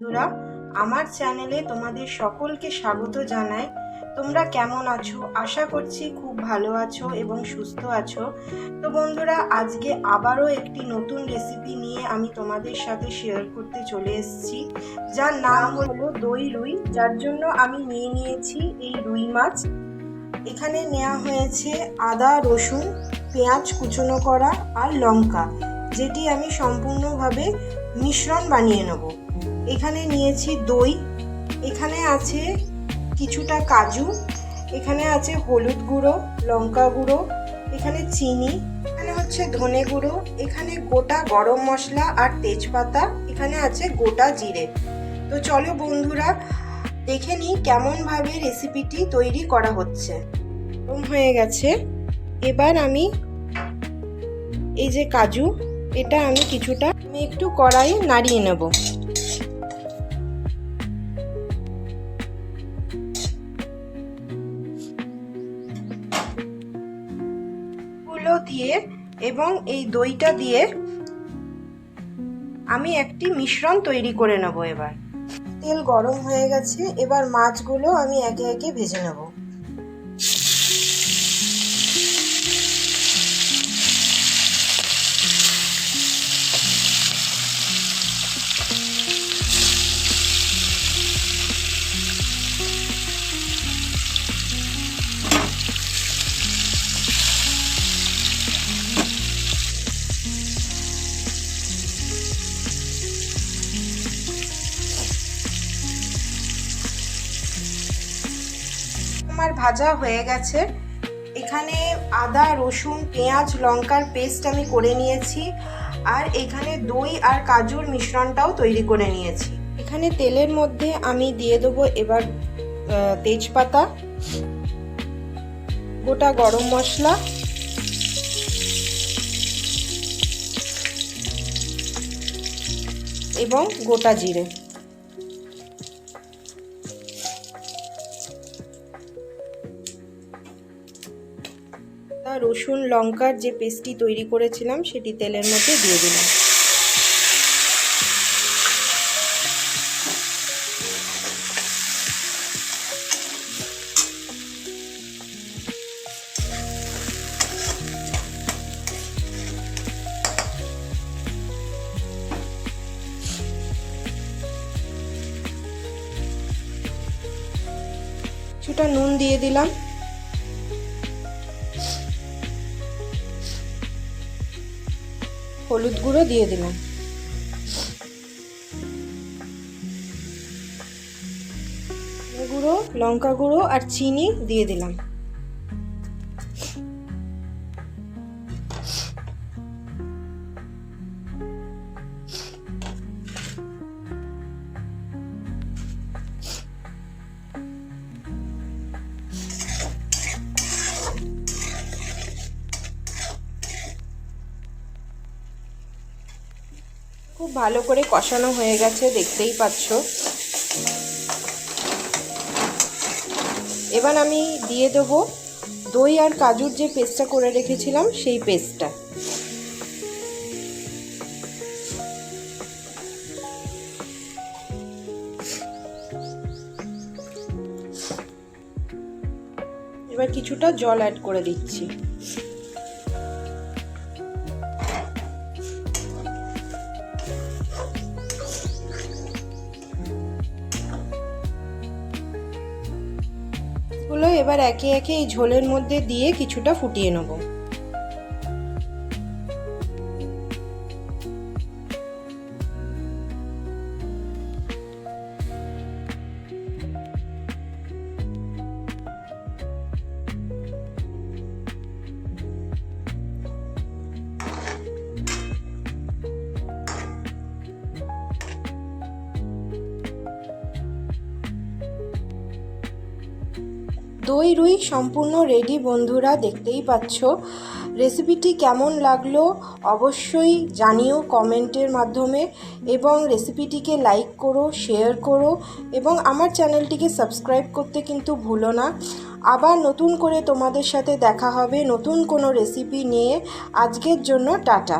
বন্ধুরা, আমার চ্যানেলে তোমাদের সকলকে স্বাগত জানাই। তোমরা কেমন আছো? আশা করছি খুব ভালো আছো এবং সুস্থ আছো। তো বন্ধুরা, আজকে আবারও একটি নতুন রেসিপি নিয়ে আমি তোমাদের সাথে শেয়ার করতে চলে এসেছি। যার নাম হলো দই রুই। যার জন্য আমি নিয়ে নিয়েছি এই রুই মাছ। এখানে নেওয়া হয়েছে আদা, রসুন, পেঁয়াজ কুচনো করা আর লঙ্কা, যেটি আমি সম্পূর্ণভাবে মিশ্রণ বানিয়ে নেব। এখানে নিয়েছি দই, এখানে আছে কিছুটা কাজু, এখানে আছে হলুদ গুঁড়ো, লঙ্কা গুঁড়ো, এখানে চিনি, এখানে হচ্ছে ধনে গুঁড়ো, এখানে গোটা গরম মশলা আর তেজপাতা, এখানে আছে গোটা জিরে। তো চলো বন্ধুরা, দেখে নিই কেমনভাবে রেসিপিটি তৈরি করা হচ্ছে। হয়ে গেছে। এবার আমি এই যে কাজু, এটা আমি কিছুটা আমি একটু কড়াই নাড়িয়ে নেব। গুলো দিয়ে এবং এই দইটা দিয়ে আমি একটি মিশ্রণ তৈরি করে নেব এবার। তেল গরম হয়ে গেছে, এবার মাছগুলো আমি একে একে ভেজে নেব। আমার ভাজা হয়ে গেছে। এখানে আদা, রসুন, পেঁয়াজ, লঙ্কার পেস্ট আমি করে নিয়েছি। আর এখানে দই আর কাজুর মিশ্রণটাও তৈরি করে নিয়েছি। এখানে তেলের মধ্যে আমি দিয়ে দেবো এবার তেজপাতা, গোটা গরম মশলা। এবং গোটা জিরে। তা রসুন, লঙ্কার যে পেস্টটি তৈরি করেছিলাম, সেটি তেলের মধ্যে দিয়ে দিলাম। কিছুটা নুন দিয়ে দিলাম। হলুদ গুঁড়ো দিয়ে দিলাম। গুঁড়ো লঙ্কা গুঁড়ো আর চিনি দিয়ে দিলাম। খুব ভালো করে কষানো হয়ে গেছে, দেখতেই পাচ্ছ। এবার আমি দিয়ে দেবো দই আর কাজুর যে পেস্টটা করে রেখেছিলাম, সেই পেস্টটা। এবার কিছুটা জল অ্যাড করে দিচ্ছি। গুলো এবার একে একে এই ঝোলের মধ্যে দিয়ে কিছুটা ফুটিয়ে নেব। দই রুই সম্পূর্ণ রেডি বন্ধুরা, দেখতেই পাচ্ছ। রেসিপিটি কেমন লাগল অবশ্যই জানিও কমেন্টের মাধ্যমে এবং রেসিপিটিকে লাইক করো শেয়ার করো এবং আমার চ্যানেলটিকে সাবস্ক্রাইব করতে কিন্তু ভুলো না। আবার নতুন করে তোমাদের সাথে দেখা হবে নতুন কোনো রেসিপি নিয়ে। আজকের জন্য টাটা।